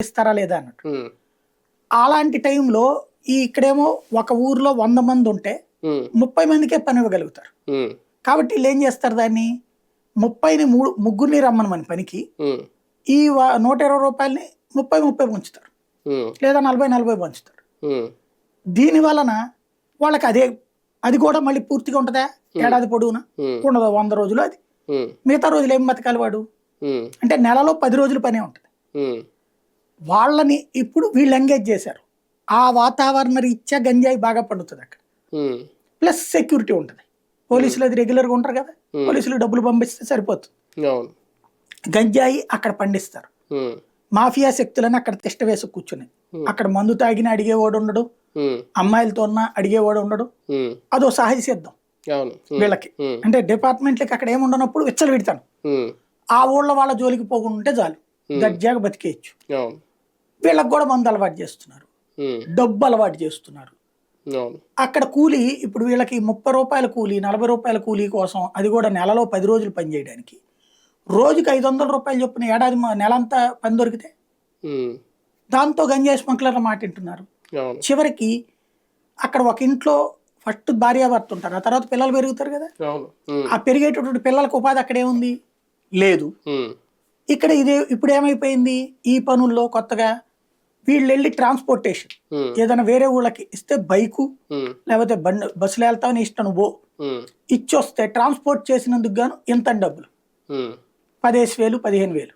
ఇస్తారా లేదా అన్నట్టు. అలాంటి టైంలో ఈ ఇక్కడేమో ఒక ఊర్లో వంద మంది ఉంటే ముప్పై మందికే పని ఇవ్వగలుగుతారు కాబట్టి వీళ్ళు ఏం చేస్తారు దాన్ని? ముప్పైని మూడు ముగ్గురిని రమ్మని పనికి. ఉమ్, ఈ నూట ఇరవై రూపాయలని ముప్పై ముప్పై పంచుతారు. లేదా నలభై నలభై పంచుతారు. దీని వలన వాళ్ళకి అదే అది కూడా మళ్ళీ పూర్తిగా ఉంటుందా? ఏడాది పొడవునా? ఉండదు వంద రోజులు అది. మిగతా రోజులు ఏం బతకాలి వాడు? అంటే నెలలో పది రోజులు పనే ఉంటుంది. వాళ్ళని ఇప్పుడు వీళ్ళు ఎంగేజ్ చేశారు. ఆ వాతావరణ రీత్యా గంజాయి బాగా పండుతుంది అక్కడ. ప్లస్ సెక్యూరిటీ ఉంటుంది. పోలీసులు అది రెగ్యులర్గా ఉంటారు కదా. పోలీసులు డబ్బులు పంపిస్తే సరిపోతుంది. గంజాయి అక్కడ పండిస్తారు. మాఫియా శక్తులని అక్కడ తిష్ట వేసి కూర్చున్నాయి Hmm. అక్కడ మందు తాగిన అడిగేవాడు ఉండడు. అమ్మాయిలతో ఉన్న అడిగేవాడు ఉండడు. అదో సహజ సిద్ధం. వీళ్ళకి. అంటే డిపార్ట్మెంట్లకి అక్కడ ఏముండనప్పుడు విచ్చలు పెడతాను ఆ ఊళ్ళో వాళ్ళ జోలికి పోకుంటే చాలు. దర్జాగా బతికేయచ్చు. వీళ్ళకి కూడా మందు అలవాటు చేస్తున్నారు. డబ్బు అలవాటు చేస్తున్నారు. అక్కడ కూలీ ఇప్పుడు వీళ్ళకి ముప్పై రూపాయల కూలీ నలభై రూపాయల కూలీ కోసం అది కూడా నెలలో పది రోజులు పని చేయడానికి. రోజుకి ఐదు వందల రూపాయలు చొప్పున ఏడాది మ- నెలంతా పని దొరికితే? దాంతో గంజాయి స్మగ్లర్ల మాట వింటున్నారు. చివరికి అక్కడ ఒక ఇంట్లో ఫస్ట్ భార్యాభర్త ఉంటారు. ఆ తర్వాత పిల్లలు పెరుగుతారు కదా? ఆ పెరిగేటటువంటి పిల్లలకు ఉపాధి అక్కడే ఉంది? లేదు. ఇక్కడ ఇదే ఇప్పుడు ఏమైపోయింది? ఈ పనుల్లో కొత్తగా వీళ్ళు వెళ్ళి ట్రాన్స్పోర్టేషన్ ఏదైనా వేరే ఊళ్ళకి ఇస్తే బైకు లేకపోతే బండి బస్సులో వెళ్తావని ఇష్టం నువ్వు పో. ఉమ్, ఇచ్చొస్తే ట్రాన్స్పోర్ట్ చేసినందుకు గాను ఇంత డబ్బులు. పదిహేను వేలు పదిహేను వేలు.